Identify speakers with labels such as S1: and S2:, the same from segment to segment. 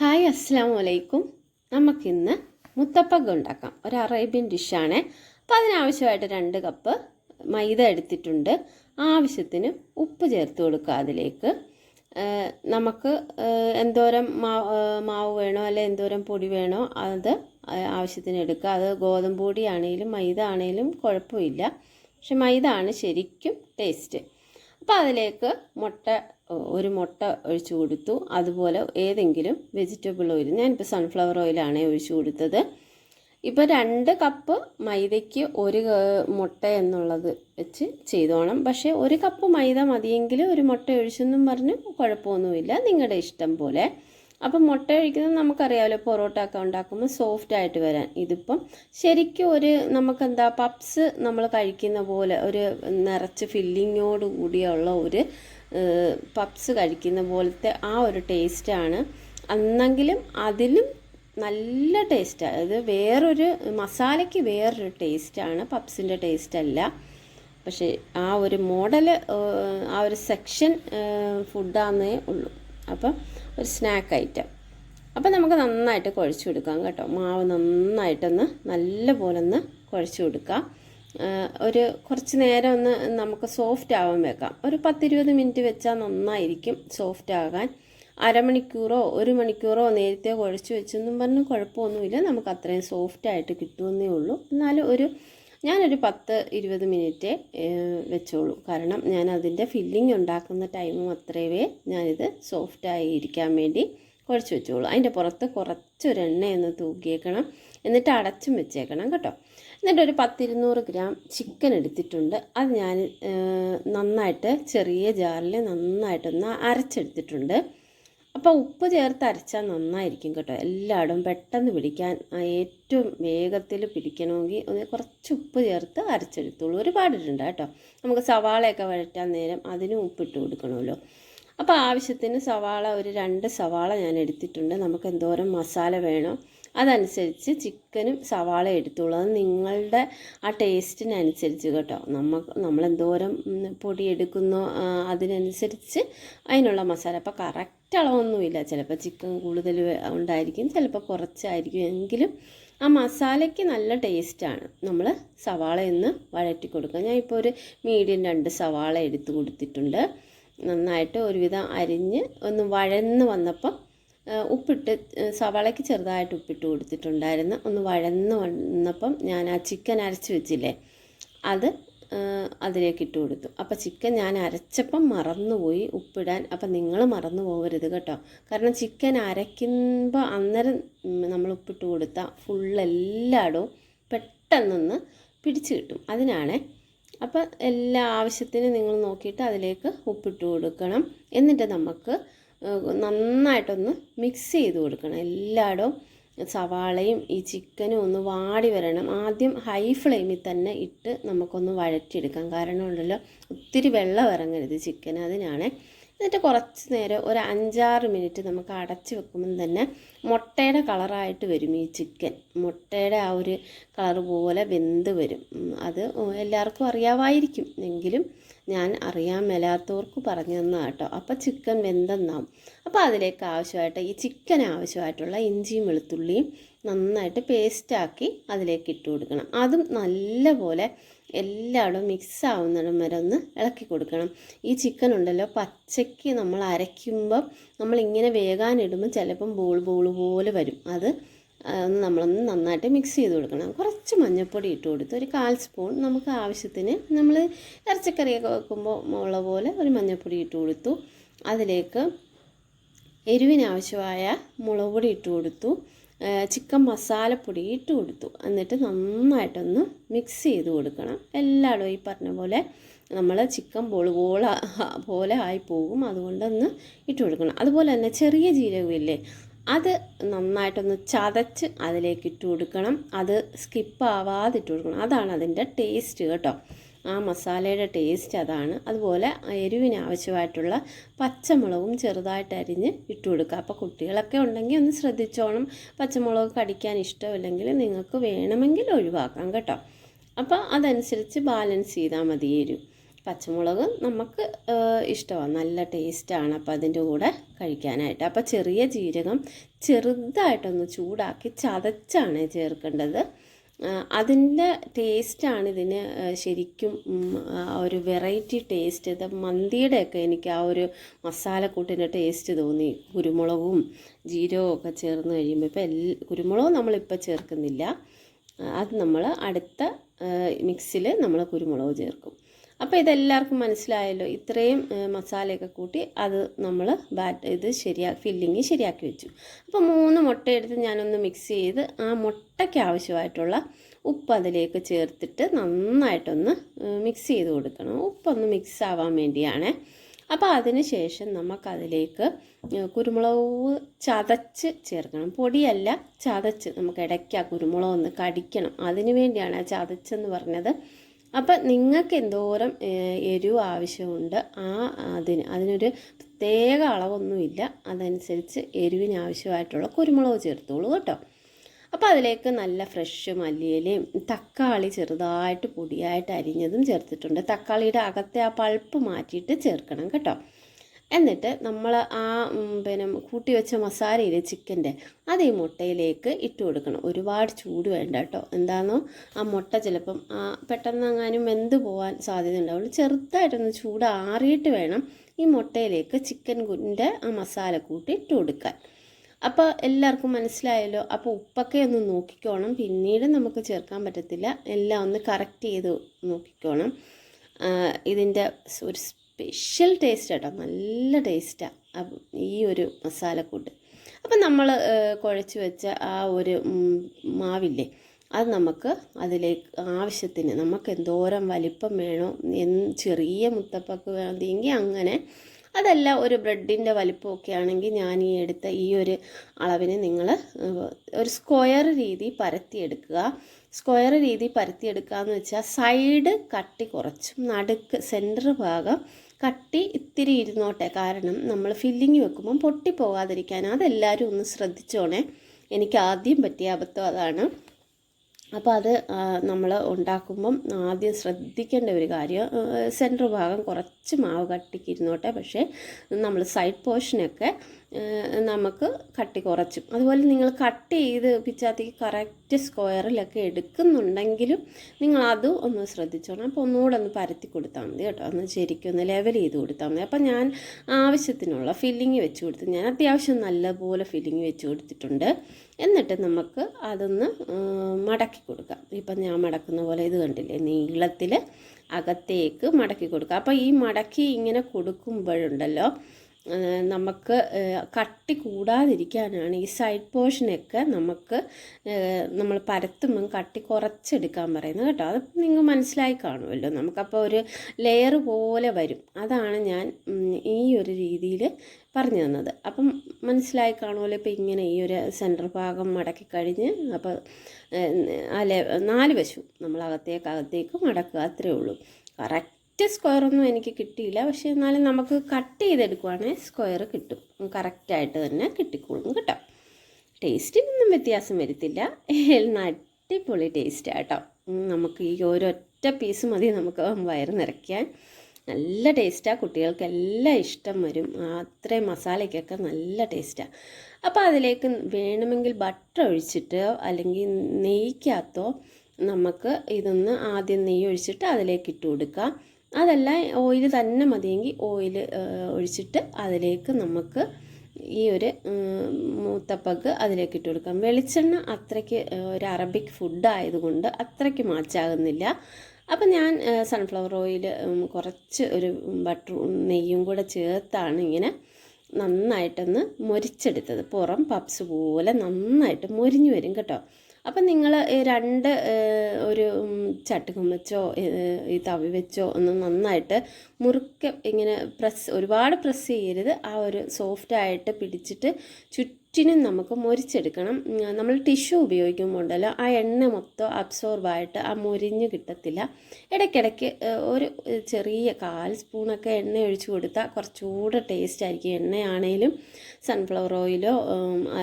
S1: Hi അസ്സാം വലൈക്കും നമുക്കിന്ന് മുത്തപ്പക്ക ഉണ്ടാക്കാം. ഒരു അറേബ്യൻ ഡിഷാണ്. അപ്പോൾ അതിനാവശ്യമായിട്ട് രണ്ട് കപ്പ് മൈദ എടുത്തിട്ടുണ്ട്. ആവശ്യത്തിന് ഉപ്പ് ചേർത്ത് കൊടുക്കുക അതിലേക്ക്. നമുക്ക് എന്തോരം മാവ് മാവ് വേണോ അല്ലെ എന്തോരം പൊടി വേണോ അത് ആവശ്യത്തിന് എടുക്കുക. അത് ഗോതമ്പ് ആണെങ്കിലും മൈദ ആണെങ്കിലും കുഴപ്പമില്ല. പക്ഷെ മൈദ ആണ് ശരിക്കും ടേസ്റ്റ്. അപ്പോൾ അതിലേക്ക് മുട്ട ഒരു മുട്ട ഒഴിച്ചു കൊടുത്തു. അതുപോലെ ഏതെങ്കിലും വെജിറ്റബിൾ ഓയിൽ ഞാനിപ്പോൾ സൺഫ്ലവർ ഓയിലാണ് ഒഴിച്ചു കൊടുത്തത്. ഇപ്പോൾ രണ്ട് കപ്പ് മൈദയ്ക്ക് ഒരു മുട്ട എന്നുള്ളത് വെച്ച് ചെയ്തോണം. പക്ഷേ ഒരു കപ്പ് മൈദ മതിയെങ്കിൽ ഒരു മുട്ട ഒഴിച്ചെന്നും പറഞ്ഞ് കുഴപ്പമൊന്നുമില്ല. നിങ്ങളുടെ ഇഷ്ടം പോലെ. അപ്പം മുട്ട ഒഴിക്കുന്നത് നമുക്കറിയാമല്ലോ പൊറോട്ട ഒക്കെ ഉണ്ടാക്കുമ്പോൾ സോഫ്റ്റ് ആയിട്ട് വരാൻ. ഇതിപ്പം ശരിക്കും ഒരു നമുക്കെന്താ പപ്സ് നമ്മൾ കഴിക്കുന്ന പോലെ ഒരു നിറച്ച് ഫില്ലിങ്ങോട് കൂടിയുള്ള ഒരു പപ്സ് കഴിക്കുന്ന പോലത്തെ ആ ഒരു ടേസ്റ്റാണ് അന്നെങ്കിലും അതിലും നല്ല ടേസ്റ്റാണ് അത് വേറൊരു മസാലയ്ക്ക് വേറൊരു ടേസ്റ്റാണ് പപ്സിന്റെ ടേസ്റ്റ് അല്ല പക്ഷേ ആ ഒരു മോഡൽ ആ ഒരു സെക്ഷൻ ഫുഡാന്നേ ഉള്ളൂ. അപ്പം ഒരു സ്നാക്ക് ഐറ്റം അപ്പോൾ നമുക്ക് നന്നായിട്ട് കുഴച്ച് കൊടുക്കാം കേട്ടോ. മാവ് നന്നായിട്ടൊന്ന് നല്ല പോലെ ഒന്ന് കുഴച്ച് കൊടുക്കാം ഒരു കുറച്ച് നേരം ഒന്ന് നമുക്ക് സോഫ്റ്റ് ആവാൻ വെക്കാം. ഒരു പത്തിരുപത് മിനിറ്റ് വെച്ചാൽ നന്നായിരിക്കും സോഫ്റ്റ് ആകാൻ. അരമണിക്കൂറോ ഒരു മണിക്കൂറോ നേരത്തെ കുഴച്ച് വെച്ചെന്നും പറഞ്ഞ് കുഴപ്പമൊന്നുമില്ല. നമുക്ക് അത്രയും സോഫ്റ്റ് ആയിട്ട് കിട്ടുമെന്നേ ഉള്ളൂ. എന്നാലും ഒരു ഞാനൊരു പത്ത് ഇരുപത് മിനിറ്റ് വെച്ചോളൂ. കാരണം ഞാൻ അതിന്റെ ഫില്ലിംഗ് ഉണ്ടാക്കുന്ന ടൈമും അത്രയേ ഞാനിത് സോഫ്റ്റായി ഇരിക്കാൻ വേണ്ടി കുഴച്ച് വെച്ചോളൂ. അതിന്റെ പുറത്ത് കുറച്ചൊരു എണ്ണയൊന്ന് തൂക്കിയേക്കണം. എന്നിട്ട് അടച്ചും വെച്ചേക്കണം കേട്ടോ. എന്നിട്ട് ഒരു പത്തിരുന്നൂറ് ഗ്രാം ചിക്കൻ എടുത്തിട്ടുണ്ട്. അത് ഞാൻ നന്നായിട്ട് ചെറിയ ജാറിൽ നന്നായിട്ടൊന്ന് അരച്ചെടുത്തിട്ടുണ്ട്. അപ്പോൾ ഉപ്പ് ചേർത്ത് അരച്ചാൽ നന്നായിരിക്കും കേട്ടോ. എല്ലായിടും പെട്ടെന്ന് പിടിക്കാൻ ഏറ്റവും വേഗത്തിൽ പിടിക്കണമെങ്കിൽ ഒന്ന് കുറച്ച് ഉപ്പ് ചേർത്ത് അരച്ചെടുത്തോളൂ. ഒരുപാടിട്ടുണ്ട് കേട്ടോ. നമുക്ക് സവാളയൊക്കെ വഴറ്റാൻ നേരം അതിനും ഉപ്പിട്ട് കൊടുക്കണമല്ലോ. അപ്പോൾ ആവശ്യത്തിന് സവാള ഒരു രണ്ട് സവാള ഞാൻ എടുത്തിട്ടുണ്ട്. നമുക്ക് എന്തോരം മസാല വേണോ അതനുസരിച്ച് ചിക്കനും സവാള എടുത്തോളൂ. അത് നിങ്ങളുടെ ആ ടേസ്റ്റിനനുസരിച്ച് കേട്ടോ. നമുക്ക് നമ്മൾ എന്തോരം പൊടി എടുക്കുന്നോ അതിനനുസരിച്ച് അതിനുള്ള മസാല. അപ്പോൾ കറക്റ്റ് അളവൊന്നുമില്ല ചിലപ്പോൾ ചിക്കൻ കൂടുതൽ ഉണ്ടായിരിക്കും ചിലപ്പോൾ കുറച്ചായിരിക്കും. എങ്കിലും ആ മസാലയ്ക്ക് നല്ല ടേസ്റ്റാണ്. നമ്മൾ സവാള ഒന്ന് വഴറ്റി കൊടുക്കുക. ഞാൻ ഇപ്പോൾ ഒരു മീഡിയം രണ്ട് സവാള എടുത്ത് കൊടുത്തിട്ടുണ്ട്. നന്നായിട്ട് ഒരുവിധം അരിഞ്ഞ് ഒന്ന് വഴന്ന് വന്നപ്പം ഉപ്പിട്ട് സവാളയ്ക്ക് ചെറുതായിട്ട് ഉപ്പിട്ട് കൊടുത്തിട്ടുണ്ടായിരുന്നു. ഒന്ന് വഴന്ന് വന്നപ്പം ഞാൻ ആ ചിക്കൻ അരച്ച് വെച്ചില്ലേ അത് അതിലേക്ക് ഇട്ട് കൊടുത്തു. അപ്പോൾ ചിക്കൻ ഞാൻ അരച്ചപ്പം മറന്നുപോയി ഉപ്പിടാൻ. അപ്പം നിങ്ങൾ മറന്നു പോകരുത് കേട്ടോ. കാരണം ചിക്കൻ അരയ്ക്കുമ്പോൾ അന്നേരം നമ്മൾ ഉപ്പിട്ട് കൊടുത്താൽ ഫുൾ എല്ലായിടവും പെട്ടെന്നൊന്ന് പിടിച്ച് കിട്ടും. അതിനാണ് അപ്പം എല്ലാ ആവശ്യത്തിന് നിങ്ങൾ നോക്കിയിട്ട് അതിലേക്ക് ഉപ്പിട്ട് കൊടുക്കണം. എന്നിട്ട് നമുക്ക് നന്നായിട്ടൊന്ന് മിക്സ് ചെയ്ത് കൊടുക്കണം. എല്ലായിടവും സവാളയും ഈ ചിക്കനും ഒന്ന് വാടി വരണം. ആദ്യം ഹൈ ഫ്ലെയിമിൽ തന്നെ ഇട്ട് നമുക്കൊന്ന് വഴറ്റിയെടുക്കാം. കാരണം ഉണ്ടല്ലോ ഒത്തിരി വെള്ളം ഇറങ്ങരുത് ചിക്കൻ അതിനാണ്. എന്നിട്ട് കുറച്ച് നേരം ഒരു അഞ്ചാറ് മിനിറ്റ് നമുക്ക് അടച്ച് വെക്കുമ്പം തന്നെ മുട്ടയുടെ കളറായിട്ട് വരും ഈ ചിക്കൻ. മുട്ടയുടെ ആ ഒരു കളർ പോലെ വെന്ത് വരും. അത് എല്ലാവർക്കും അറിയാമായിരിക്കും. എങ്കിലും ഞാൻ അറിയാൻ മേലാത്തവർക്ക് പറഞ്ഞു തന്നാ കേട്ടോ. അപ്പോൾ ചിക്കൻ വെന്തെന്നാവും. അപ്പോൾ അതിലേക്ക് ആവശ്യമായിട്ട് ഈ ചിക്കൻ ആവശ്യമായിട്ടുള്ള ഇഞ്ചിയും വെളുത്തുള്ളിയും നന്നായിട്ട് പേസ്റ്റാക്കി അതിലേക്ക് ഇട്ട് കൊടുക്കണം. അതും നല്ലപോലെ എല്ലായിടും മിക്സ് ആവുന്നിടം വരെ ഒന്ന് ഇളക്കി കൊടുക്കണം. ഈ ചിക്കൻ ഉണ്ടല്ലോ പച്ചയ്ക്ക് നമ്മൾ അരയ്ക്കുമ്പം നമ്മളിങ്ങനെ വേകാനിടുമ്പോൾ ചിലപ്പം ബോൾ ബോൾ പോലെ വരും. അത് ഒന്ന് നമ്മളൊന്ന് നന്നായിട്ട് മിക്സ് ചെയ്ത് കൊടുക്കണം. കുറച്ച് മഞ്ഞൾപ്പൊടി ഇട്ട് കൊടുത്ത് ഒരു കാൽ സ്പൂൺ നമുക്ക് ആവശ്യത്തിന് നമ്മൾ ഇറച്ചിക്കറിയൊക്കെ വെക്കുമ്പോൾ ഉള്ള പോലെ ഒരു മഞ്ഞൾപ്പൊടി ഇട്ട് കൊടുത്തു. അതിലേക്ക് എരിവിനാവശ്യമായ മുളക് പൊടി ഇട്ട് കൊടുത്തു. ചിക്കൻ മസാലപ്പൊടി ഇട്ട് കൊടുത്തു. എന്നിട്ട് നന്നായിട്ടൊന്ന് മിക്സ് ചെയ്ത് കൊടുക്കണം. എല്ലായിടും ഈ പറഞ്ഞ പോലെ നമ്മൾ ചിക്കൻ ബോൾ ബോൾ പോലെ ആയി പോകും. അതുകൊണ്ടൊന്ന് ഇട്ട് കൊടുക്കണം. അതുപോലെ തന്നെ ചെറിയ ജീരകമില്ലേ അത് നന്നായിട്ടൊന്ന് ചതച്ച് അതിലേക്ക് ഇട്ട് കൊടുക്കണം. അത് സ്കിപ്പ് ആവാതെ ഇട്ട് കൊടുക്കണം. അതാണ് അതിന്റെ ടേസ്റ്റ് കേട്ടോ. ആ മസാലയുടെ ടേസ്റ്റ് അതാണ്. അതുപോലെ എരിവിന് ആവശ്യമായിട്ടുള്ള പച്ചമുളകും ചെറുതായിട്ട് അരിഞ്ഞ് ഇട്ട് കൊടുക്കുക. അപ്പോൾ കുട്ടികളൊക്കെ ഉണ്ടെങ്കിൽ ഒന്ന് ശ്രദ്ധിച്ചോണം. പച്ചമുളക് കടിക്കാൻ ഇഷ്ടമില്ലെങ്കിൽ നിങ്ങൾക്ക് വേണമെങ്കിൽ ഒഴിവാക്കാം കേട്ടോ. അപ്പോൾ അതനുസരിച്ച് ബാലൻസ് ചെയ്താൽ മതി എരിവ്. പച്ചമുളക് നമുക്ക് ഇഷ്ടമാണ് നല്ല ടേസ്റ്റാണ് അപ്പോൾ അതിന്റെ കൂടെ കഴിക്കാനായിട്ട്. അപ്പോൾ ചെറിയ ജീരകം ചെറുതായിട്ടൊന്ന് ചൂടാക്കി ചതച്ചാണ് ചേർക്കേണ്ടത്. അതിന്റെ ടേസ്റ്റാണ് ഇതിന് ശരിക്കും ഒരു വെറൈറ്റി ടേസ്റ്റ് ഇത് മന്തിയുടെയൊക്കെ എനിക്ക് ആ ഒരു മസാലക്കൂട്ടിന്റെ ടേസ്റ്റ് തോന്നി. കുരുമുളകും ജീരകവും ഒക്കെ ചേർന്ന് കഴിയുമ്പോൾ ഇപ്പോൾ എല്ല കുരുമുളകും നമ്മളിപ്പോൾ ചേർക്കുന്നില്ല. അത് നമ്മൾ അടുത്ത മിക്സിൽ നമ്മൾ കുരുമുളക് ചേർക്കും. അപ്പോൾ ഇതെല്ലാവർക്കും മനസ്സിലായല്ലോ? ഇത്രയും മസാലയൊക്കെ കൂട്ടി അത് നമ്മൾ ബാറ്റ് ഇത് ശരിയാ ഫില്ലിങ് ശരിയാക്കി വെച്ചു. അപ്പോൾ മൂന്ന് മുട്ട എടുത്ത് ഞാനൊന്ന് മിക്സ് ചെയ്ത് ആ മുട്ടയ്ക്ക് ആവശ്യമായിട്ടുള്ള ഉപ്പ് അതിലേക്ക് ചേർത്തിട്ട് നന്നായിട്ടൊന്ന് മിക്സ് ചെയ്ത് കൊടുക്കണം. ഉപ്പൊന്ന് മിക്സ് ആവാൻ വേണ്ടിയാണ്. അപ്പോൾ അതിന് ശേഷം നമുക്കതിലേക്ക് കുരുമുളക് ചതച്ച് ചേർക്കണം. പൊടിയല്ല ചതച്ച്. നമുക്ക് ഇടയ്ക്ക് ആ കുരുമുളക് ഒന്ന് കടിക്കണം. അതിന് വേണ്ടിയാണ് ആ ചതച്ചെന്ന് പറഞ്ഞത്. അപ്പം നിങ്ങൾക്ക് എന്തോരം എരിവ് ആവശ്യമുണ്ട് ആ അതിന് അതിനൊരു പ്രത്യേക അളവൊന്നുമില്ല. അതനുസരിച്ച് എരിവിന് ആവശ്യമായിട്ടുള്ള കുരുമുളക് ചേർത്തോളൂ കേട്ടോ. അപ്പോൾ അതിലേക്ക് നല്ല ഫ്രഷ് മല്ലിയിലയും തക്കാളി ചെറുതായിട്ട് പൊടിയായിട്ട് അരിഞ്ഞതും ചേർത്തിട്ടുണ്ട്. തക്കാളിയുടെ അകത്തെ ആ പൾപ്പ് മാറ്റിയിട്ട് ചേർക്കണം കേട്ടോ. എന്നിട്ട് നമ്മൾ ആ പിന്നെ കൂട്ടി വെച്ച മസാലയിലെ ചിക്കന്റെ അത് ഈ മുട്ടയിലേക്ക് ഇട്ട് കൊടുക്കണം. ഒരുപാട് ചൂട് വേണ്ട കേട്ടോ എന്താണെന്നോ ആ മുട്ട ചിലപ്പം പെട്ടെന്ന് അങ്ങാനും വെന്ത് പോകാൻ സാധ്യത ഉണ്ടാവുള്ളൂ. ചെറുതായിട്ടൊന്ന് ചൂട് ആറിയിട്ട് വേണം ഈ മുട്ടയിലേക്ക് ചിക്കൻ കുന്റെ ആ മസാല കൂട്ടി ഇട്ട് കൊടുക്കാൻ. അപ്പോൾ എല്ലാവർക്കും മനസ്സിലായല്ലോ? അപ്പോൾ ഉപ്പൊക്കെ ഒന്ന് നോക്കിക്കോണം. പിന്നീട് നമുക്ക് ചേർക്കാൻ പറ്റത്തില്ല. എല്ലാം ഒന്ന് കറക്റ്റ് ചെയ്ത് നോക്കിക്കോണം. ഇതിന്റെ ഒരു സ്പെഷ്യൽ ടേസ്റ്റ് കേട്ടോ നല്ല ടേസ്റ്റാണ് ഈ ഒരു മസാലക്കൂട്ട്. അപ്പം നമ്മൾ കുഴച്ച് വെച്ച ആ ഒരു മാവില്ലേ അത് നമുക്ക് അതിലേക്ക് ആവശ്യത്തിന് നമുക്ക് എന്തോരം വലിപ്പം വേണോ ചെറിയ മുത്തപ്പക്ക് വേണമെങ്കിൽ അങ്ങനെ അതല്ല ഒരു ബ്രെഡിന്റെ വലിപ്പമൊക്കെ ആണെങ്കിൽ ഞാൻ ഈ എടുത്ത ഈ ഒരു അളവിന് നിങ്ങൾ ഒരു സ്ക്വയർ രീതി പരത്തിയെടുക്കുക. സ്ക്വയർ രീതി പരത്തിയെടുക്കുക എന്ന് വെച്ചാൽ സൈഡ് കട്ടി കുറച്ചും നടുക്ക് സെന്റർ ഭാഗം കട്ടി ഇത്തിരി ഇരുന്നോട്ടെ. കാരണം നമ്മൾ ഫില്ലിങ് വെക്കുമ്പം പൊട്ടിപ്പോകാതിരിക്കാൻ അതെല്ലാവരും ഒന്ന് ശ്രദ്ധിച്ചോണേ. എനിക്ക് ആദ്യം പറ്റിയ അബദ്ധം അതാണ്. അപ്പോൾ അത് നമ്മൾ ഉണ്ടാക്കുമ്പം ആദ്യം ശ്രദ്ധിക്കേണ്ട ഒരു കാര്യം സെന്റർ ഭാഗം കുറച്ച് മാവ് കട്ടിക്കിരുന്നോട്ടെ പക്ഷേ നമ്മൾ സൈഡ് പോർഷനൊക്കെ നമുക്ക് കട്ടി കുറച്ചും. അതുപോലെ നിങ്ങൾ കട്ട് ചെയ്ത് പിച്ചാത്തിക്ക് കറക്റ്റ് സ്ക്വയറിലൊക്കെ എടുക്കുന്നുണ്ടെങ്കിലും നിങ്ങൾ അത് ഒന്ന് ശ്രദ്ധിച്ചോണം. അപ്പോൾ ഒന്നുകൂടെ ഒന്ന് പരത്തി കൊടുത്താൽ മതി കേട്ടോ. ഒന്ന് ശരിക്കും ഒന്ന് ലെവൽ ചെയ്ത് കൊടുത്താൽ മതി. അപ്പോൾ ഞാൻ ആവശ്യത്തിനുള്ള ഫില്ലിങ് വെച്ച് കൊടുത്തു. ഞാൻ അത്യാവശ്യം നല്ലപോലെ ഫില്ലിങ് വെച്ച് കൊടുത്തിട്ടുണ്ട്. എന്നിട്ട് നമുക്ക് അതൊന്ന് മടക്കി കൊടുക്കാം. ഇപ്പം ഞാൻ മടക്കുന്ന പോലെ ഇത് കണ്ടില്ലേ? നീളത്തിൽ അകത്തേക്ക് മടക്കി കൊടുക്കുക അപ്പോൾ ഈ മടക്കി ഇങ്ങനെ കൊടുക്കുമ്പോഴുണ്ടല്ലോ നമുക്ക് കട്ടി കൂടാതിരിക്കാനാണ് ഈ സൈഡ് പോർഷനൊക്കെ നമുക്ക് നമ്മൾ പരത്തുമ്പം കട്ടി കുറച്ചെടുക്കാൻ പറയുന്നത് കേട്ടോ. അത് നിങ്ങൾ മനസ്സിലായി കാണുമല്ലോ. നമുക്കപ്പോൾ ഒരു ലെയർ പോലെ വരും. അതാണ് ഞാൻ ഈ ഒരു രീതിയിൽ പറഞ്ഞു തന്നത്. അപ്പം മനസ്സിലായി കാണുമല്ലോ ഇപ്പോൾ ഇങ്ങനെ ഈ ഒരു സെന്റർ ഭാഗം മടക്കി കഴിഞ്ഞ് അപ്പോൾ അല്ലെ നാല് വശവും നമ്മൾ അകത്തേക്ക് അകത്തേക്ക് മടക്കുക. അത്രയേ ഉള്ളൂ. കറക്റ്റ് സ്ക്വയർ ഒന്നും എനിക്ക് കിട്ടിയില്ല. പക്ഷേ എന്നാലും നമുക്ക് കട്ട് ചെയ്തെടുക്കുവാണെങ്കിൽ സ്ക്വയർ കിട്ടും. കറക്റ്റായിട്ട് തന്നെ കിട്ടിക്കോളും കേട്ടോ. ടേസ്റ്റിനൊന്നും വ്യത്യാസം വരുത്തില്ല. അടിപൊളി ടേസ്റ്റ് കേട്ടോ. നമുക്ക് ഈ ഒരൊറ്റ പീസ് മതി നമുക്ക് വയറ് നിറയ്ക്കാൻ. നല്ല ടേസ്റ്റാണ് കുട്ടികൾക്ക് എല്ലാം ഇഷ്ടം വരും. അത്രയും മസാലയ്ക്കൊക്കെ നല്ല ടേസ്റ്റാണ് അപ്പോൾ അതിലേക്ക് വേണമെങ്കിൽ ബട്ടർ ഒഴിച്ചിട്ട് അല്ലെങ്കിൽ നെയ്ക്കകത്തോ നമുക്ക് ഇതൊന്ന് ആദ്യം നെയ്യ് ഒഴിച്ചിട്ട് അതിലേക്ക് ഇട്ട് കൊടുക്കാം. അതല്ല ഓയിൽ തന്നെ മതിയെങ്കിൽ ഓയിൽ ഒഴിച്ചിട്ട് അതിലേക്ക് നമുക്ക് ഈ ഒരു മൂത്തപ്പക്ക് അതിലേക്ക് ഇട്ട് കൊടുക്കാം. വെളിച്ചെണ്ണ അത്രയ്ക്ക് ഒരു അറബിക് ഫുഡ് ആയതുകൊണ്ട് അത്രയ്ക്ക് മാച്ചാകുന്നില്ല. അപ്പം ഞാൻ സൺഫ്ലവർ ഓയിൽ കുറച്ച് ഒരു ബട്ടർ നെയ്യും കൂടെ ചേർത്താണ് ഇങ്ങനെ നന്നായിട്ടൊന്ന് മൊരിച്ചെടുത്തത്. പുറം പപ്സ് പോലെ നന്നായിട്ട് മൊരിഞ്ഞു വരും കേട്ടോ. അപ്പം നിങ്ങൾ രണ്ട് ഒരു ചട്ടുകം വെച്ചോ ഈ തവി വെച്ചോ ഒന്ന് നന്നായിട്ട് മുറുക്കെ ഇങ്ങനെ പ്രസ് ഒരുപാട് പ്രസ് ചെയ്യരുത്. ആ ഒരു സോഫ്റ്റായിട്ട് പിടിച്ചിട്ട് ചുറ്റിനും നമുക്ക് മൊരിച്ചെടുക്കണം നമ്മൾ ടിഷ്യൂ ഉപയോഗിക്കുമ്പോൾ ഉണ്ടല്ലോ ആ എണ്ണ മൊത്തം അബ്സോർബായിട്ട് ആ മുരിഞ്ഞ് കിട്ടത്തില്ല. ഇടയ്ക്കിടയ്ക്ക് ഒരു ചെറിയ കാൽ സ്പൂണൊക്കെ എണ്ണ ഒഴിച്ചു കൊടുത്താൽ കുറച്ചുകൂടെ ടേസ്റ്റ് ആയിരിക്കും. എണ്ണയാണേലും സൺഫ്ലവർ ഓയിലോ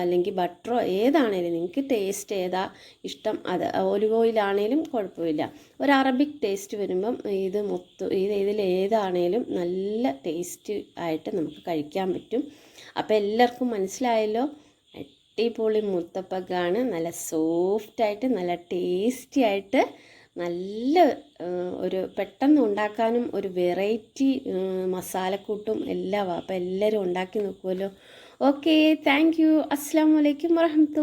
S1: അല്ലെങ്കിൽ ബട്ടറോ ഏതാണേലും. നിങ്ങൾക്ക് ടേസ്റ്റ് ഏതാ ഇഷ്ടം. അത് ഒലിവ് ഓയിലാണേലും കുഴപ്പമില്ല. ഒരു അറബിക് ടേസ്റ്റ് വരുമ്പം ഇത് മൊത്തം ഇത് ഇതിൽ ഏതാണേലും നല്ല ടേസ്റ്റ് ആയിട്ട് നമുക്ക് കഴിക്കാൻ പറ്റും. അപ്പോൾ എല്ലാവർക്കും മനസ്സിലായല്ലോ? അടിപൊളി മുത്തപ്പക്കാണ്. നല്ല സോഫ്റ്റായിട്ട് നല്ല ടേസ്റ്റി ആയിട്ട് നല്ല ഒരു പെട്ടെന്ന് ഉണ്ടാക്കാനും ഒരു വെറൈറ്റി മസാലക്കൂട്ടും എല്ലാം അപ്പോൾ എല്ലാവരും ഉണ്ടാക്കി നോക്കുമല്ലോ ഓക്കെ താങ്ക് യു അസ്സാം വലൈക്കും വറഹമത്തു